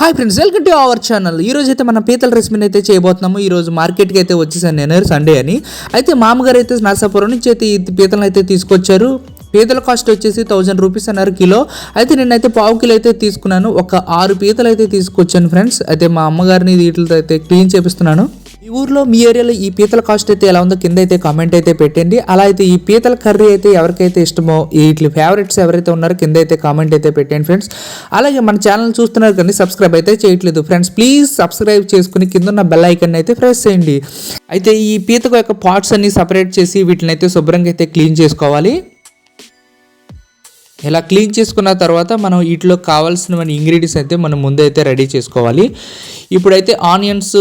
Hi friends welcome to our channel ఈ రోజు అయితే మనం పీతల రెసిపీని అయితే చేయబోతున్నాము. ఈ రోజు మార్కెట్కి అయితే వచ్చేసాను నేను సండే అని. అయితే మామగారు అయితే నర్సాపురం నుంచి అయితే ఈ పీతలను అయితే తీసుకొచ్చారు. పీతల కాస్ట్ వచ్చేసి థౌజండ్ రూపీస్ అన్నారు కిలో. అయితే నేనైతే పావు కిలో అయితే తీసుకున్నాను. ఒక ఆరు పీతలు అయితే తీసుకొచ్చాను ఫ్రెండ్స్ అయితే మా అమ్మగారిని వీటితో అయితే క్లీన్ చేపిస్తున్నాను. ఈ ఊర్లో మీ ఏరియాలో ఈ పీతల కాస్ట్ అయితే ఎలా ఉందో కింద అయితే కామెంట్ అయితే పెట్టండి. అలా అయితే ఈ పీతల కర్రీ అయితే ఎవరికైతే ఇష్టమో వీటి ఫేవరెట్స్ ఎవరైతే ఉన్నారో కింద అయితే కామెంట్ అయితే పెట్టండి ఫ్రెండ్స్ అలాగే మన ఛానల్ చూస్తున్నారు కానీ సబ్స్క్రైబ్ అయితే చేయట్లేదు. ఫ్రెండ్స్ ప్లీజ్ సబ్స్క్రైబ్ చేసుకుని కింద ఉన్న బెల్ ఐకన్ అయితే ప్రెస్ చేయండి. అయితే ఈ పీతకు యొక్క పార్ట్స్ అన్ని సపరేట్ చేసి వీటిని అయితే శుభ్రంగా అయితే క్లీన్ చేసుకోవాలి. ఇలా క్లీన్ చేసుకున్న తర్వాత మనం వీటిలో కావాల్సిన ఇంగ్రీడియంట్స్ అయితే మనం ముందైతే అయితే రెడీ చేసుకోవాలి. ఇప్పుడైతే ఆనియన్స్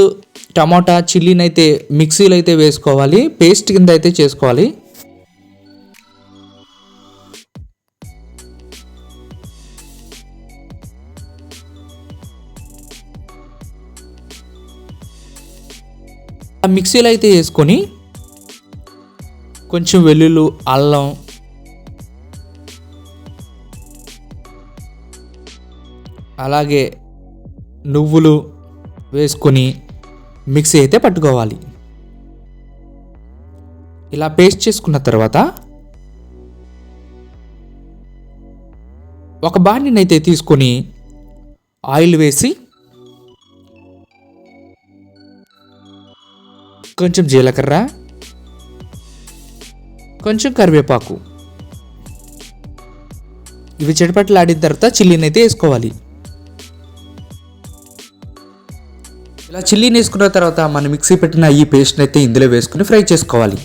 టమాటా చిల్లీని అయితే మిక్సీలో అయితే వేసుకోవాలి. పేస్ట్ కింద అయితే చేసుకోవాలి. ఆ మిక్సీలో అయితే వేసుకొని కొంచెం వెల్లుల్లి అల్లం అలాగే నువ్వులు వేసుకొని మిక్సీ అయితే పట్టుకోవాలి. ఇలా పేస్ట్ చేసుకున్న తర్వాత ఒక బాండిని అయితే తీసుకొని ఆయిల్ వేసి కొంచెం జీలకర్ర కొంచెం కరివేపాకు. ఇవి చెడిపట్లు ఆడిన తర్వాత చిల్లీని అయితే వేసుకోవాలి. ఇలా చిల్లీని వేసుకున్న తర్వాత మనం మిక్సీ పెట్టిన ఈ పేస్ట్ని అయితే ఇందులో వేసుకుని ఫ్రై చేసుకోవాలి.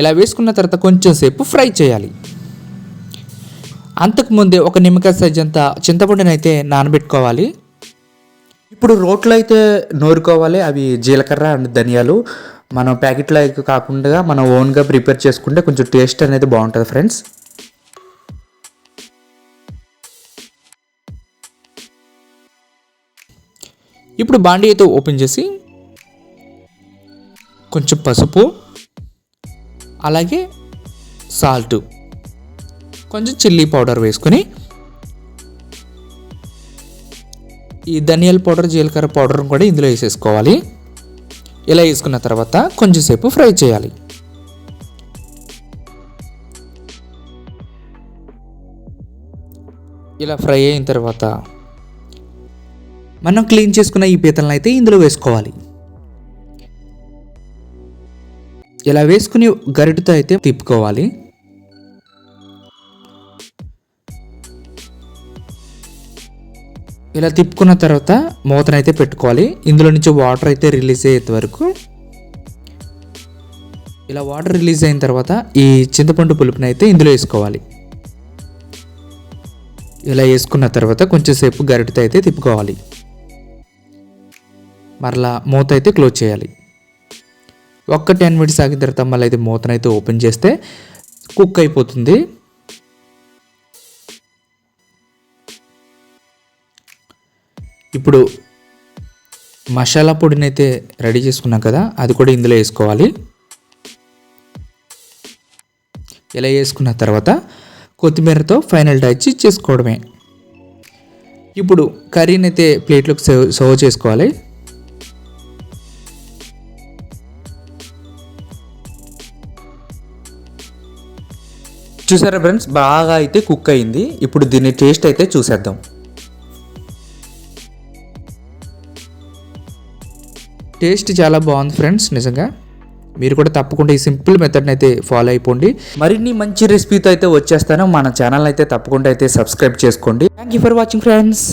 ఇలా వేసుకున్న తర్వాత కొంచెం సేపు ఫ్రై చేయాలి. అంతకుముందే ఒక నిమ్మకాయ సైజ్ అంత చింతపండుని అయితే నానబెట్టుకోవాలి. ఇప్పుడు రోట్లో అయితే నూరుకోవాలి అవి జీలకర్ర అండ్ ధనియాలు. మనం ప్యాకెట్లో కాకుండా మనం ఓన్గా ప్రిపేర్ చేసుకుంటే కొంచెం టేస్ట్ అనేది బాగుంటుంది ఫ్రెండ్స్. ఇప్పుడు బాండీ అయితే ఓపెన్ చేసి కొంచెం పసుపు అలాగే సాల్ట్ కొంచెం చిల్లీ పౌడర్ వేసుకొని ఈ ధనియాల పౌడర్ జీలకర్ర పౌడర్ కూడా ఇందులో వేసేసుకోవాలి. ఇలా వేసుకున్న తర్వాత కొంచెంసేపు ఫ్రై చేయాలి. ఇలా ఫ్రై అయిన తర్వాత మనం క్లీన్ చేసుకున్న ఈ పీతలను అయితే ఇందులో వేసుకోవాలి. ఇలా వేసుకుని గరిటతో అయితే తిప్పుకోవాలి. ఇలా తిప్పుకున్న తర్వాత మూతనైతే పెట్టుకోవాలి. ఇందులో నుంచి వాటర్ అయితే రిలీజ్ అయ్యేంత వరకు. ఇలా వాటర్ రిలీజ్ అయిన తర్వాత ఈ చింతపండు పులుపుని అయితే ఇందులో వేసుకోవాలి. ఇలా వేసుకున్న తర్వాత కొంచెంసేపు గరిటతో అయితే తిప్పుకోవాలి. మరలా మూత అయితే క్లోజ్ చేయాలి. ఒక్క టెన్ మినిట్స్ ఆగిన తర్వాత మళ్ళీ అయితే మూతనైతే ఓపెన్ చేస్తే కుక్ అయిపోతుంది. ఇప్పుడు మసాలా పొడిని అయితే రెడీ చేసుకున్నాం కదా అది కూడా ఇందులో వేసుకోవాలి. ఇలా వేసుకున్న తర్వాత కొత్తిమీరతో ఫైనల్ టచ్ చేసుకోవడమే. ఇప్పుడు కర్రీని అయితే ప్లేట్లోకి సర్వ్ సర్వ్ చేసుకోవాలి. చూసారా ఫ్రెండ్స్? బాగా అయితే కుక్ అయింది. ఇప్పుడు దీని టేస్ట్ అయితే చూసేద్దాం. టేస్ట్ చాలా బాగుంది ఫ్రెండ్స్ నిజంగా. మీరు కూడా తప్పకుండా ఈ సింపుల్ మెథడ్ని అయితే ఫాలో అయిపోండి. మరిన్ని మంచి రెసిపీతో అయితే వచ్చేస్తాను. మన ఛానల్ అయితే తప్పకుండా అయితే సబ్స్క్రైబ్ చేసుకోండి. Thank you for watching friends